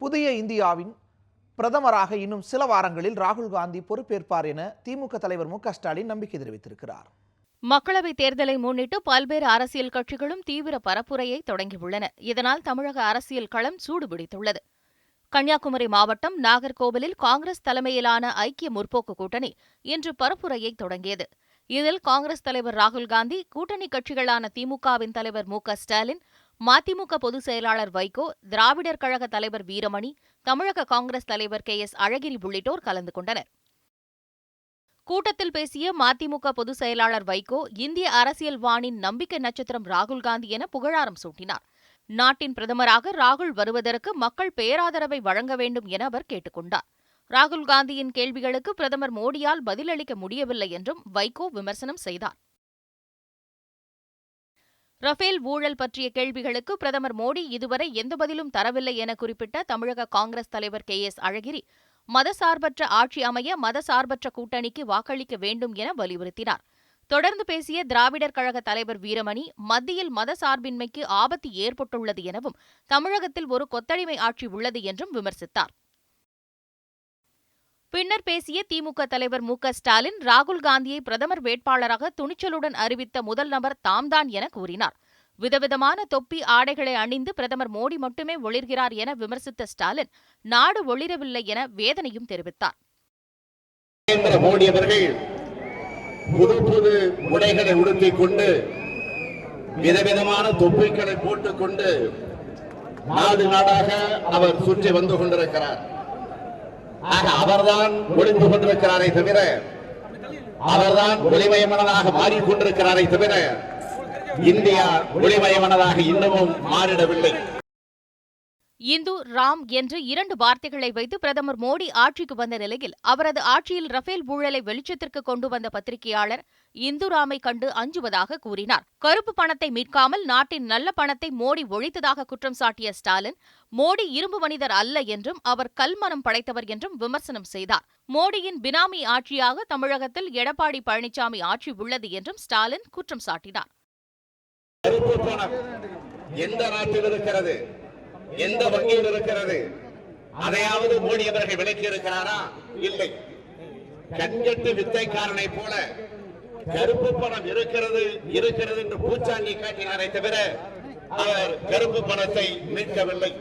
புதிய இந்தியாவின் பிரதமராக இன்னும் சில வாரங்களில் ராகுல் காந்தி பொறுப்பேற்பார் என திமுக தலைவர் மு ஸ்டாலின் நம்பிக்கை தெரிவித்திருக்கிறார். மக்களவைத் தேர்தலை முன்னிட்டு பல்வேறு அரசியல் கட்சிகளும் தீவிர பரப்புரையை தொடங்கியுள்ளன. இதனால் தமிழக அரசியல் களம் சூடுபிடித்துள்ளது. கன்னியாகுமரி மாவட்டம் நாகர்கோவிலில் காங்கிரஸ் தலைமையிலான ஐக்கிய முற்போக்கு கூட்டணி இன்று பரப்புரையை தொடங்கியது. இதில் காங்கிரஸ் தலைவர் ராகுல் காந்தி கூட்டணி கட்சிகளான திமுகவின் தலைவர் மு க ஸ்டாலின் மதிமுக பொதுச் செயலாளர் வைகோ திராவிடர் கழக தலைவர் வீரமணி தமிழக காங்கிரஸ் தலைவர் கே. எஸ். அழகிரி உள்ளிட்டோர் கலந்து கொண்டனர். கூட்டத்தில் பேசிய மதிமுக பொதுச் செயலாளர் வைகோ இந்திய அரசியல் வானின் நம்பிக்கை நட்சத்திரம் ராகுல் காந்தி என புகழாரம் சூட்டினார். நாட்டின் பிரதமராக ராகுல் வருவதற்கு மக்கள் பேராதரவை வழங்க வேண்டும் என அவர் கேட்டுக்கொண்டார் ராகுல் காந்தியின் கேள்விகளுக்கு பிரதமர் மோடியால் பதிலளிக்க முடியவில்லை என்றும் வைகோ விமர்சனம் செய்தார். ரஃபேல் ஊழல் பற்றிய கேள்விகளுக்கு பிரதமர் மோடி இதுவரை எந்த பதிலும் தரவில்லை என குறிப்பிட்ட தமிழக காங்கிரஸ் தலைவர் கே எஸ் அழகிரி மதசார்பற்ற ஆட்சி அமைய மதசார்பற்ற கூட்டணிக்கு வாக்களிக்க வேண்டும் என வலியுறுத்தினார். தொடர்ந்து பேசிய திராவிடர் கழக தலைவர் வீரமணி மத்தியில் மதசார்பின்மைக்கு ஆபத்து ஏற்பட்டுள்ளது எனவும் தமிழகத்தில் ஒரு கொத்தடிமை ஆட்சி உள்ளது என்றும் விமர்சித்தார். பின்னர் பேசிய திமுக தலைவர் மு க ஸ்டாலின் ராகுல் காந்தியை பிரதமர் வேட்பாளராக துணிச்சலுடன் அறிவித்த முதல் நபர் தாம்தான் என கூறினார். விதவிதமான தொப்பி ஆடைகளை அணிந்து பிரதமர் மோடி மட்டுமே ஒளிர்கிறார் என விமர்சித்த ஸ்டாலின் நாடு ஒளிரவில்லை என வேதனையும் தெரிவித்தார். நரேந்திர மோடி அவர்கள் புது புது உடைகளை உடுத்திக் கொண்டு விதவிதமான தொப்பிகளை போட்டுக் கொண்டு நாடு நாடாக அவர் சுற்றி வந்து கொண்டிருக்கிறார். ஆக அவர்தான் ஒளிந்து கொண்டிருக்கிறாரே தவிர அவர்தான் ஒளிமயமனதாக மாறிக்கொண்டிருக்கிறாரே தவிர இந்தியா ஒளிமயமனதாக இன்னமும் மாறிடவில்லை. இந்து ராம் என்று இரண்டு வார்த்தைகளை வைத்து பிரதமர் மோடி ஆட்சிக்கு வந்த நிலையில் அவரது ஆட்சியில் ரஃபேல் ஊழலை வெளிச்சத்திற்கு கொண்டு வந்த பத்திரிகையாளர் இந்து ராமை கண்டு அஞ்சுவதாக கூறினார். கருப்பு பணத்தை மீட்காமல் நாட்டின் நல்ல பணத்தை மோடி ஒழித்ததாக குற்றம் சாட்டிய ஸ்டாலின் மோடி இரும்பு மனிதர் அல்ல என்றும் அவர் கல்மனம் படைத்தவர் என்றும் விமர்சனம் செய்தார். மோடியின் பினாமி ஆட்சியாக தமிழகத்தில் எடப்பாடி பழனிசாமி ஆட்சி உள்ளது என்றும் ஸ்டாலின் குற்றம் சாட்டினார். எந்த நாட்டில் இருக்கிறது? எந்த வகையில் இருக்கிறது? அதையாவது மோடி அவர்கள் விளக்கி இருக்கிறாரா இல்லை. கண்கட்டு வித்தைக்காரனை போல கருப்பு பணம் இருக்கிறது இருக்கிறது என்று பூச்சாண்டி காட்டினாரே தவிர அவர் கருப்பு பணத்தை மீட்கவில்லை.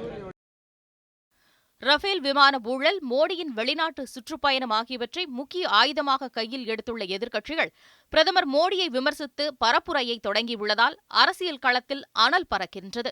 ரஃபேல் விமான ஊழல் மோடியின் வெளிநாட்டு சுற்றுப்பயணம் ஆகியவற்றை முக்கிய ஆயுதமாக கையில் எடுத்துள்ள எதிர்க்கட்சிகள் பிரதமர் மோடியை விமர்சித்து பரப்புரையை தொடங்கியுள்ளதால் அரசியல் களத்தில் அனல் பறக்கின்றது.